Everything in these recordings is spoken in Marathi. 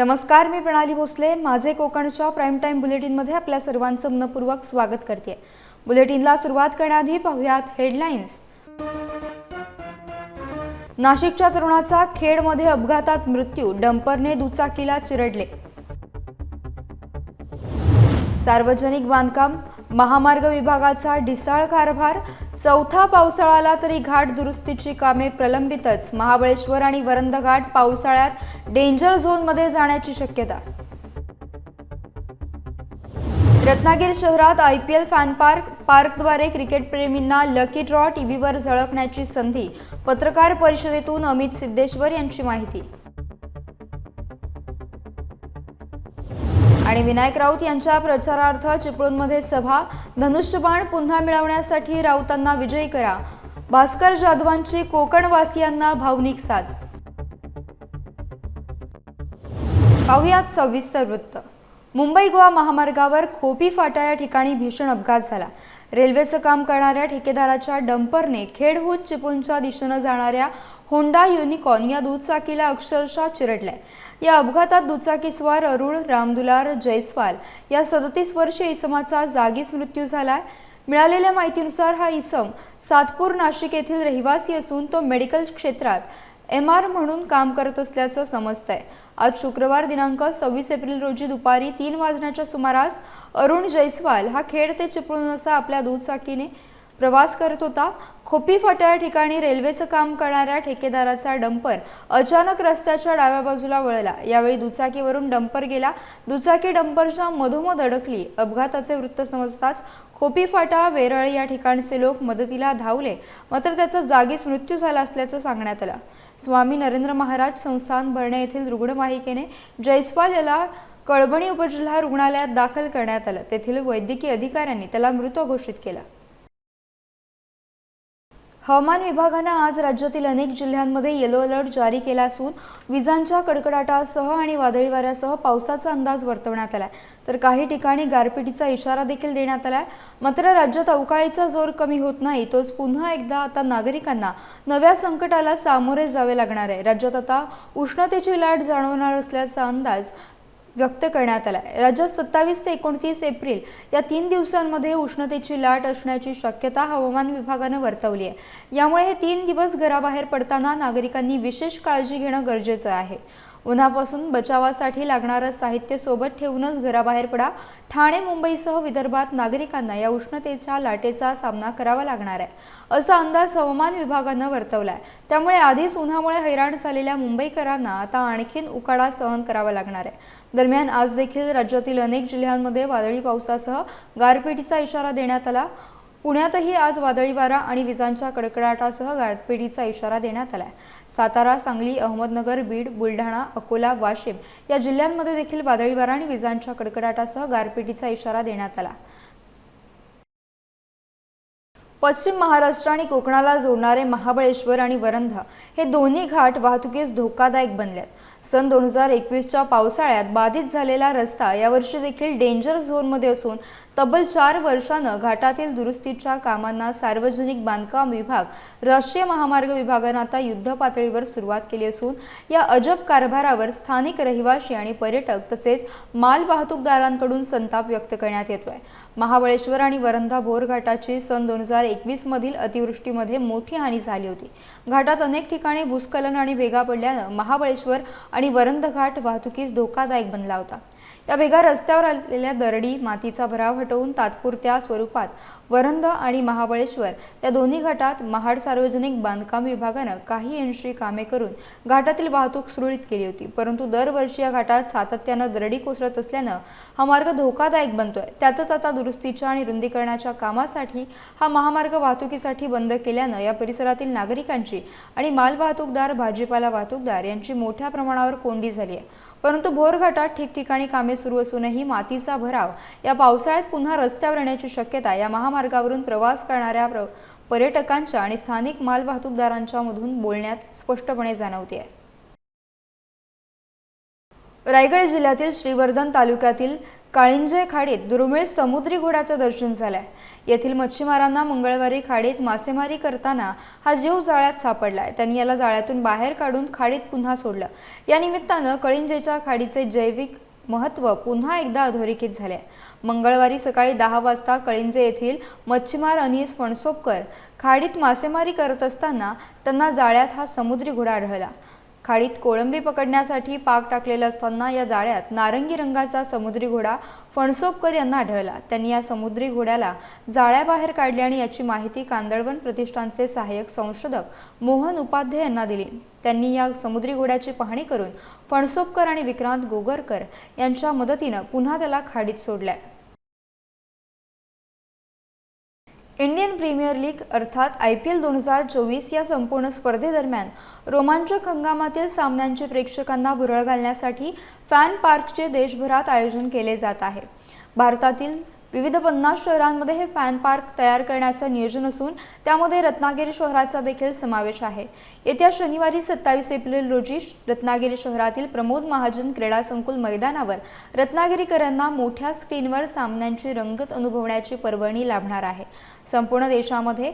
नमस्कार मी प्रणाली भोसले. माझे कोकणच्या प्राईम टाईम बुलेटिनमध्ये आपल्या सर्वांचं मनपूर्वक स्वागत करते. बुलेटिनला सुरुवात करण्याआधी पाहुयात हेडलाईन्स नाशिकच्या तरुणाचा खेडमध्ये अपघातात मृत्यू डंपरने दुचाकीला चिरडले. सार्वजनिक बांधकाम महामार्ग विभागाचा ढिसाळ कारभार चौथा पावसाळाला तरी घाट दुरुस्तीची कामे प्रलंबितच. महाबळेश्वर आणि वरंध घाट पावसाळ्यात डेंजर झोनमध्ये जाण्याची शक्यता. रत्नागिरी शहरात I P L fan park पार्कद्वारे क्रिकेटप्रेमींना लकी ड्रॉ टीव्हीवर झळकण्याची संधी. पत्रकार परिषदेतून अमित सिद्धेश्वर यांची माहिती. आणि विनायक राऊत यांच्या प्रचारार्थ चिपळूणमध्ये सभा. धनुष्यबाण पुन्हा मिळवण्यासाठी राऊतांना विजयी करा. भास्कर जाधवांची कोकणवासियांना भावनिक साथ. पाहुयात सविस्तर वृत्त. मुंबई गोवा महामार्गावर खोपी फाटा या ठिकाणी भीषण अपघात झाला. रेल्वेचं काम करणाऱ्या ठेकेदाराच्या डंपरने खेडहून चिपळूणच्या दिशेनं जाणाऱ्या होंडा युनिकॉर्न या दुचाकीला अक्षरशः चिरडलंय. या अपघातात दुचाकीस्वार अरुण रामदुलार जयस्वाल या सदतीस वर्षीय इसमाचा जागीच मृत्यू झालाय. मिळालेल्या माहितीनुसार हा इसम सातपूर नाशिक येथील रहिवासी असून तो मेडिकल क्षेत्रात एम आर म्हणून काम करत असल्याचं समजतंय. आज शुक्रवार दिनांक सव्वीस एप्रिल रोजी दुपारी तीन वाजण्याच्या सुमारास अरुण जयस्वाल हा खेड ते चिपळूण असा आपल्या दुचाकीने प्रवास करत होता. खोपी फाटा या ठिकाणी रेल्वेचं काम करणाऱ्या ठेकेदाराचा डंपर अचानक रस्त्याच्या डाव्या बाजूला वळला. यावेळी दुचाकीवरून डंपर गेला. दुचाकी डंपरच्या मधोमध अडकली. अपघाताचे वृत्त समजताच खोपी फाटा वेरळ या ठिकाणचे लोक मदतीला धावले. मात्र त्याचा जागीच मृत्यू झाला असल्याचं सांगण्यात आलं. स्वामी नरेंद्र महाराज संस्थान भरणे येथील रुग्णवाहिकेने जयस्वाल याला कळबणी उपजिल्हा रुग्णालयात दाखल करण्यात आलं. तेथील वैद्यकीय अधिकाऱ्यांनी त्याला मृत घोषित केला. हवामान विभागानं आज राज्यातील अनेक जिल्ह्यांमध्ये येलो अलर्ट जारी केला असून विजांच्या कडकडाटासह आणि वादळी वाऱ्यासह पावसाचा अंदाज वर्तवण्यात आलाय. तर काही ठिकाणी गारपिटीचा इशारा देखील देण्यात आलाय. मात्र राज्यात अवकाळीचा जोर कमी होत नाही तोच पुन्हा एकदा आता नागरिकांना नव्या संकटाला सामोरे जावे लागणार आहे. राज्यात आता उष्णतेची लाट जाणवणार असल्याचा अंदाज व्यक्त करण्यात आला राज्यात सत्तावीस ते एकोणतीस एप्रिल या तीन दिवसांमध्ये उष्णतेची लाट असण्याची शक्यता हवामान विभागानं वर्तवली आहे. यामुळे हे तीन दिवस घराबाहेर पडताना नागरिकांनी विशेष काळजी घेणं गरजेचं आहे. उन्हापासून बचावासाठी लागणारं साहित्य सोबत ठेवूनच घराबाहेर पडा. ठाणे मुंबईसह विदर्भात नागरिकांना या उष्णतेच्या लाटेचा सामना करावा लागणार आहे असा अंदाज हवामान विभागानं वर्तवला आहे त्यामुळे आधीच उन्हामुळे हैराण झालेल्या मुंबईकरांना आता आणखीन उकाडा सहन करावा लागणार आहे. दरम्यान आज देखील राज्यातील अनेक जिल्ह्यांमध्ये वादळी पावसासह गारपीटीचा इशारा देण्यात आला. पुण्यातही आज वादळी वारा आणि विजांच्या कडकडाटासह गारपेटीचा इशारा देण्यात आलाय. सातारा सांगली अहमदनगर बीड बुलढाणा अकोला वाशिम या जिल्ह्यांमध्ये देखील वादळी वारा आणि विजांच्या कडकडाटासह गारपेटीचा इशारा देण्यात आला. पश्चिम महाराष्ट्र आणि कोकणाला जोडणारे महाबळेश्वर आणि वरंधा हे दोन्ही घाट वाहतुकीस धोकादायक बनल्यात सन दोन हजार एकवीसच्या पावसाळ्यात बाधित झालेला रस्ता यावर्षी देखील डेंजर झोनमध्ये असून तब्बल चार वर्षानं घाटातील दुरुस्तीच्या कामांना सार्वजनिक बांधकाम विभाग राष्ट्रीय महामार्ग विभागानं आता युद्ध पातळीवर सुरुवात केली असून या अजब कारभारावर स्थानिक रहिवासी आणि पर्यटक तसेच माल वाहतूकदारांकडून संताप व्यक्त करण्यात येतोय. महाबळेश्वर आणि वरंधा बोरघाटाची सन दोन हजार एकवीस मधील अतिवृष्टीमध्ये मोठी हानी झाली होती. घाटात अनेक ठिकाणी भूस्खलन आणि भेगा पडल्यानं महाबळेश्वर आणि वरंध घाट वाहतुकीस धोकादायक बनला होता. या भेगा रस्त्यावर आलेल्या दरडी मातीचा भराव हटवून तात्पुरत्या स्वरूपात वरंद आणि महाबळेश्वर या दोन्ही घाटात महाड सार्वजनिक बांधकाम विभागानं काही अंशी कामे करून घाटातील वाहतूक सुरळीत केली होती. परंतु दरवर्षी या घाटात सातत्यानं दरडी कोसळत असल्यानं हा मार्ग धोकादायक बनतोय. त्यातच आता दुरुस्तीच्या आणि रुंदीकरणाच्या कामासाठी हा महामार्ग वाहतुकीसाठी बंद केल्यानं या परिसरातील नागरिकांची आणि माल वाहतूकदार भाजीपाला वाहतूकदार यांची मोठ्या प्रमाणावर कोंडी झाली आहे. परंतु भोर घाटात ठिकठिकाणी कामे सुरू असूनही मातीचा भराव या पावसाळ्यात पुन्हा रस्त्यावर येण्याची शक्यता या महामार्गावरून प्रवास करणाऱ्या पर्यटकांच्या आणि स्थानिक मालवाहतूकदारांच्या मधून बोलण्यात स्पष्टपणे जाणवते. आहे रायगड जिल्ह्यातील श्रीवर्धन तालुक्यातील काळिंजे खाडीत दुर्मिळ समुद्री घोड्याचं दर्शन झालंय. येथील मच्छीमारांना मंगळवारी खाडीत मासेमारी करताना हा जीव जाळ्यात सापडलाय. त्यांनी याला जाळ्यातून बाहेर काढून खाडीत पुन्हा सोडलं. या निमित्तानं कळिंजेच्या खाडीचे जैविक महत्त्व पुन्हा एकदा अधोरेखित झाले. मंगळवारी सकाळी दहा वाजता कळिंजे येथील मच्छीमार अनिस फणसोपकर खाडीत मासेमारी करत असताना त्यांना जाळ्यात हा समुद्री घोडा आढळला. खाडीत कोळंबी पकडण्यासाठी पाक टाकलेला असताना या जाळ्यात नारंगी रंगाचा समुद्री घोडा फणसोपकर यांना आढळला. त्यांनी या समुद्री घोड्याला जाळ्याबाहेर काढले आणि याची माहिती कांदळवन प्रतिष्ठानचे सहाय्यक संशोधक मोहन उपाध्ये यांना दिली. त्यांनी या समुद्री घोड्याची पाहणी करून फणसोपकर आणि विक्रांत गोगरकर यांच्या मदतीनं पुन्हा त्याला खाडीत सोडल्या. इंडियन प्रीमियर लीग अर्थात आय पी एल दोन हजार चोवीस या संपूर्ण स्पर्धेदरम्यान रोमांचक हंगामातील सामन्यांचे प्रेक्षकांना भुरळ घालण्यासाठी फॅन पार्कचे देशभरात आयोजन केले जात आहे. भारतातील विविध पन्नास शहरांमध्ये हे फॅन पार्क तयार करण्याचं नियोजन असून त्यामध्ये रत्नागिरी शहराचा देखील समावेश आहे. येत्या शनिवारी सत्तावीस एप्रिल रोजी रत्नागिरी शहरातील प्रमोद महाजन क्रीडा संकुल मैदानावर रत्नागिरीकरांना मोठ्या स्क्रीनवर सामन्यांची रंगत अनुभवण्याची पर्वणी लाभणार आहे. संपूर्ण देशामध्ये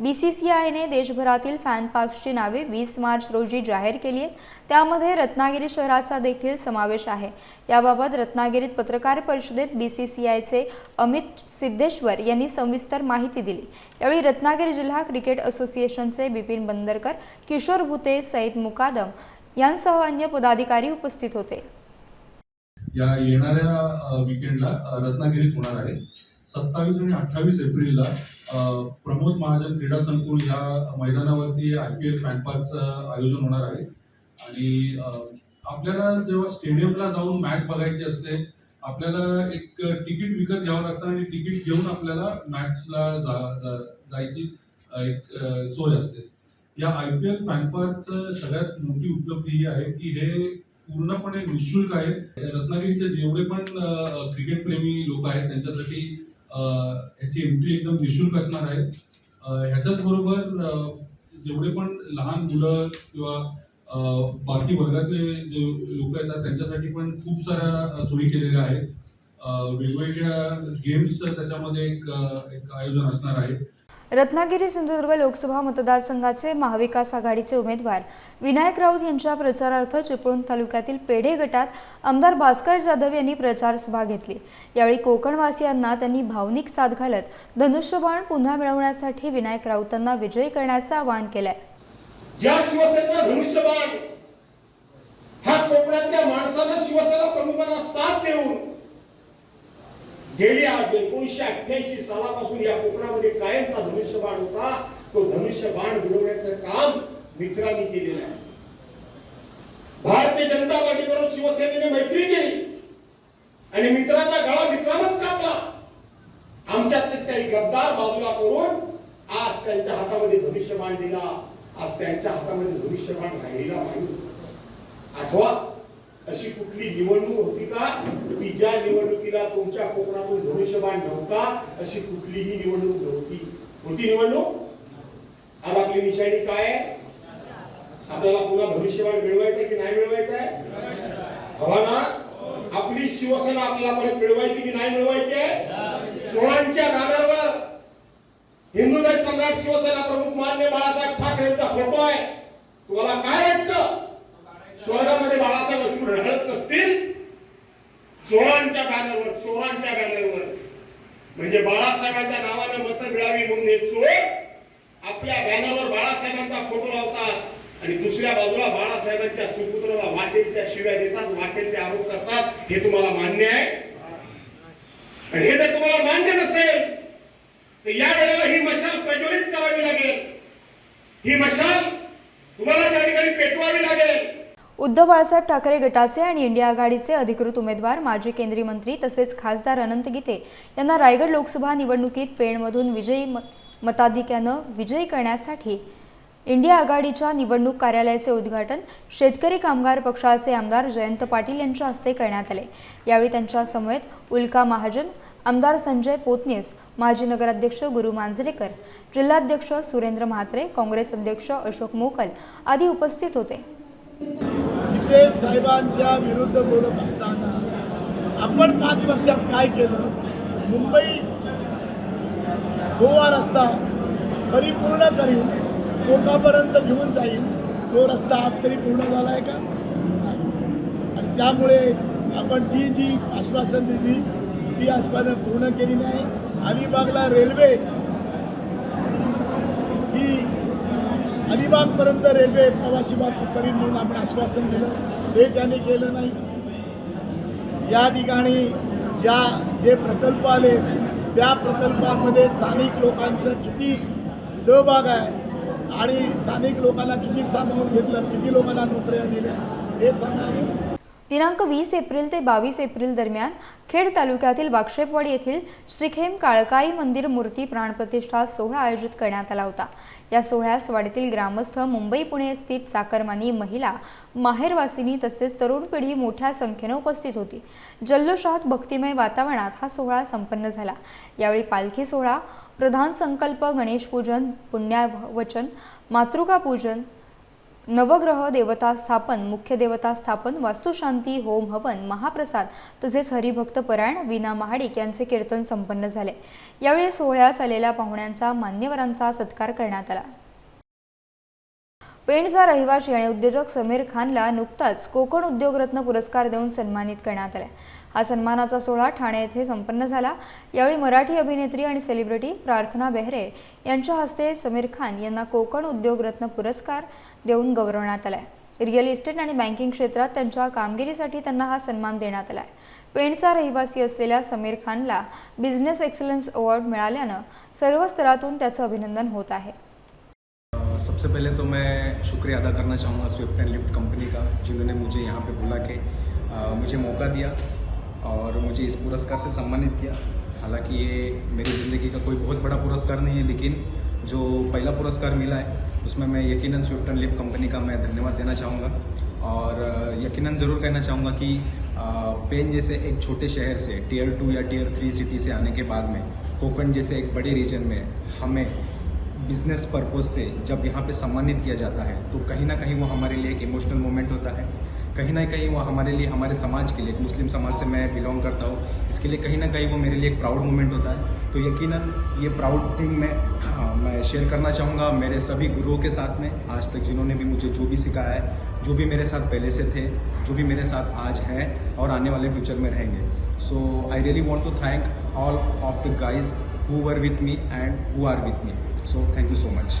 बी सी सी आयने देशभरातील फॅन पार्क्सची नावे वीस मार्च रोजी जाहीर केली आहेत. त्यामध्ये रत्नागिरी शहराचा देखील समावेश आहे. याबाबत रत्नागिरीत पत्रकार परिषदेत बी सी सी आयचे अमित सिद्धेश्वर यांनी सविस्तर माहिती दिली. यावेळी रत्नागिरी जिल्हा क्रिकेट असोसिएशनचे बिपिन बंदरकर किशोर भुते सईद मुकादम यांसह अन्य पदाधिकारी उपस्थित होते. या येणाऱ्या विकेंडला रत्नागिरीत होणार आहे सत्तावीस आणि अठ्ठावीस एप्रिलला प्रमोद महाजन क्रीडा संकुल या मैदानावरती आय पी एल फॅन आयोजन होणार आहे. आणि आपल्याला जेव्हा स्टेडियमला जाऊन मॅच बघायची असते आपल्याला एक तिकीट विकत घ्यावं लागतं आणि तिकीट घेऊन आपल्याला मॅचला जा, जायची एक सोय असते. या आय पी एल फॅनपार्कचं सगळ्यात मोठी उपलब्धी ही आहे की हे पूर्णपणे निशुल्क आहे. रत्नागिरीचे जेवढे पण क्रिकेटप्रेमी क्रिकेट प्रेमी लोक आहेत त्यांच्यासाठी ह्याची एंट्री एकदम निशुल्क असणार आहे. ह्याच्याच बरोबर जेवढे पण लहान मुलं किंवा बाकी वर्गातले जे लोक येतात त्यांच्यासाठी पण खूप साऱ्या सोयी केलेल्या आहेत. वेगवेगळ्या गेम्स त्याच्यामध्ये एक एक आयोजन असणार आहे. रत्नागिरी सिंधुदुर्ग लोकसभा मतदारसंघाचे महाविकास आघाडीचे उमेदवार विनायक राऊत यांच्या प्रचारार्थ चिपळूण तालुक्यातील पेढे गटात आमदार भास्कर जाधव यांनी प्रचार सभा घेतली. यावेळी कोकणवासियांना त्यांनी भावनिक साथ घालत धनुष्यबाण पुन्हा मिळवण्यासाठी विनायक राऊतांना विजयी करण्याचं आवाहन केलंय. ज्या शिवसेनेला धनुष्यबाण ह्या कोकणातल्या माणसाला शिवसेना प्रमुखांना साथ देऊन गेली आज एकोणीशे अठ्ठ्याऐंशी सालापासून या कोकणामध्ये कायमचा धनुष्यबाण होता. तो धनुष्यबाण बुडवण्याचं काम मित्रांनी केलेलं आहे. भारतीय जनता पार्टीबरोबर शिवसेनेने मैत्री केली. आणि मित्राचा गळा मित्रानच कापला. आमच्यातलेच काही गद्दार बाजूला करून आज त्यांच्या हातामध्ये धनुष्यबाण दिला. आज त्यांच्या हातामध्ये धनुष्यबाण राहिलेला नाही. आठवा अशी कुठली निवडणूक होती का? की ज्या निवडणुकीला तुमच्या कोकणातून धनुष्यबाण नव्हता अशी कुठलीही निवडणूक नव्हती. होती निवडणूक? आज आपली निशाणी काय? आपल्याला पुन्हा धनुष्यबाण मिळवायचं की नाही मिळवायचं आहे? हवा ना? आपली शिवसेना आपल्याला परत मिळवायची की नाही मिळवायची आहे? चोळांच्या नादावर. हिंदुदय सम्राट शिवसेना प्रमुख मान्य बाळासाहेब ठाकरेंचा फोटो आहे. तुम्हाला काय वाटतं? स्वर्गामध्ये बाळासाहेब असून रडत नसतील चोळांच्या बॅनरवर चोरांच्या बॅनरवर म्हणजे बाळासाहेबांच्या नावाने मतं मिळावी म्हणून हे चोर आपल्या बॅनरवर बाळासाहेबांचा फोटो लावतात आणि दुसऱ्या बाजूला बाळासाहेबांच्या सुपुत्राला वाटेल त्या शिव्या देतात वाटेल ते आरोप करतात. हे तुम्हाला मान्य आहे? आणि हे जर तुम्हाला मान्य नसेल तर या वेळेला ही मशाल प्रज्वलित करावी लागेल. ही मशाल तुम्हाला त्या ठिकाणी पेटवावी लागेल उद्धव बाळासाहेब ठाकरे गटाचे आणि इंडिया आघाडीचे अधिकृत उमेदवार माजी केंद्रीय मंत्री तसेच खासदार अनंत गीते यांना रायगड लोकसभा निवडणुकीत पेणमधून विजयी मत मताधिक्यानं विजयी करण्यासाठी इंडिया आघाडीच्या निवडणूक कार्यालयाचे उद्घाटन शेतकरी कामगार पक्षाचे आमदार जयंत पाटील यांच्या हस्ते करण्यात आले. यावेळी त्यांच्या समवेत उल्का महाजन आमदार संजय पोतनीस माजी नगराध्यक्ष गुरु मांजरेकर जिल्हाध्यक्ष सुरेंद्र म्हात्रे काँग्रेस अध्यक्ष अशोक मोकल आदी उपस्थित होते. गीते साहेबांच्या विरुद्ध बोलत असताना आपण पाच वर्षात काय केलं? मुंबई गोवा रस्ता परिपूर्ण करीन कोकापर्यंत घेऊन जाईन. तो रस्ता आज तरी पूर्ण झाला आहे का आणि त्यामुळे आपण जी जी आश्वासन दिली ती आश्वासन पूर्ण केली नाही. अलिबागला रेल्वे ही अलिबागपर्यंत रेल्वे प्रवासी वाहतूक करीन म्हणून आपण आश्वासन दिलं. ते त्यांनी केलं नाही. या ठिकाणी ज्या जे प्रकल्प आले त्या प्रकल्पामध्ये स्थानिक लोकांचं किती सहभाग आहे आणि स्थानिक लोकांना किती सामावून घेतलं किती लोकांना नोकऱ्या दिल्या हे सांगावं. दिनांक वीस एप्रिल ते बावीस एप्रिल दरम्यान खेड तालुक्यातील वाक्षेपवाडी येथील श्रीखेम काळकाई मंदिर मूर्ती प्राणप्रतिष्ठा सोहळा आयोजित करण्यात आला होता. या सोहळ्यास वाडीतील ग्रामस्थ मुंबई पुणे स्थित साकरमानी महिला माहेरवासिनी तसेच तरुण पिढी मोठ्या संख्येने उपस्थित होती. जल्लोषात भक्तिमय वातावरणात हा सोहळा संपन्न झाला. यावेळी पालखी सोहळा प्रधान संकल्प गणेश पूजन पुण्यावचन मातृका पूजन नवग्रह देवता स्थापन मुख्य देवता स्थापन वास्तुशांती होम हवन महाप्रसाद तसेच हरिभक्त परायण विना महाडिक यांचे कीर्तन संपन्न झाले. यावेळी सोहळ्यास आलेल्या पाहुण्यांचा मान्यवरांचा सत्कार करण्यात आला. पेणचा रहिवासी आणि उद्योजक समीर खानला नुकताच कोकण उद्योगरत्न पुरस्कार देऊन सन्मानित करण्यात आला. हा सन्मानाचा सोहळा ठाणे येथे संपन्न झाला. यावेळी मराठी अभिनेत्री आणि सेलिब्रिटी प्रार्थना बेहरे यांच्या हस्ते समीर खान यांना कोकण उद्योगरत्न पुरस्कार देऊन गौरवण्यात आलाय. रिअल इस्टेट आणि बँकिंग क्षेत्रात त्यांच्या कामगिरीसाठी त्यांना हा सन्मान देण्यात आलाय. पेणचा रहिवासी असलेल्या समीर खानला बिझनेस एक्सलन्स अवॉर्ड मिळाल्यानं सर्व स्तरातून त्याचं अभिनंदन होत आहे. सबसे पहले तो मैं शुक्रिया अदा करना चाहूँगा स्विफ्ट एंड लिफ्ट कंपनी का जिन्होंने मुझे यहाँ पे बुला के आ, मुझे मौका दिया। और मुझे इस पुरस्कार से सम्मानित किया। हालाँकि ये मेरी ज़िंदगी का कोई बहुत बड़ा पुरस्कार नहीं है, लेकिन जो पहला पुरस्कार मिला है, उसमें मैं यकीनन स्विफ्ट एंड लिफ्ट कंपनी का मैं धन्यवाद देना चाहूँगा। और यकीनन ज़रूर कहना चाहूँगा कि पेन जैसे एक छोटे शहर से टीयर टू या टीयर थ्री सिटी से आने के बाद में, कोकण जैसे एक बड़े रीजन में हमें बिज़नेस पर्पज से जब यहाँ पे सम्मानित किया जाता है तो कहीं ना कहीं वो हमारे लिए एक इमोशनल मोमेंट होता है। कहीं ना कहीं वो हमारे लिए हमारे समाज के लिए मुस्लिम समाज से मैं बिलोंग करता हूँ इसके लिए कहीं ना कहीं वो मेरे लिए एक प्राउड मोमेंट होता है। तो यकीनन ये प्राउड थिंग मैं हाँ, मैं शेयर करना चाहूँगा मेरे सभी गुरुओं के साथ में आज तक जिन्होंने भी मुझे जो भी सिखाया है जो भी मेरे साथ पहले से थे जो भी मेरे साथ आज हैं और आने वाले फ्यूचर में रहेंगे। So I really want to thank all of the guys who were with me and who are with me so thank you so much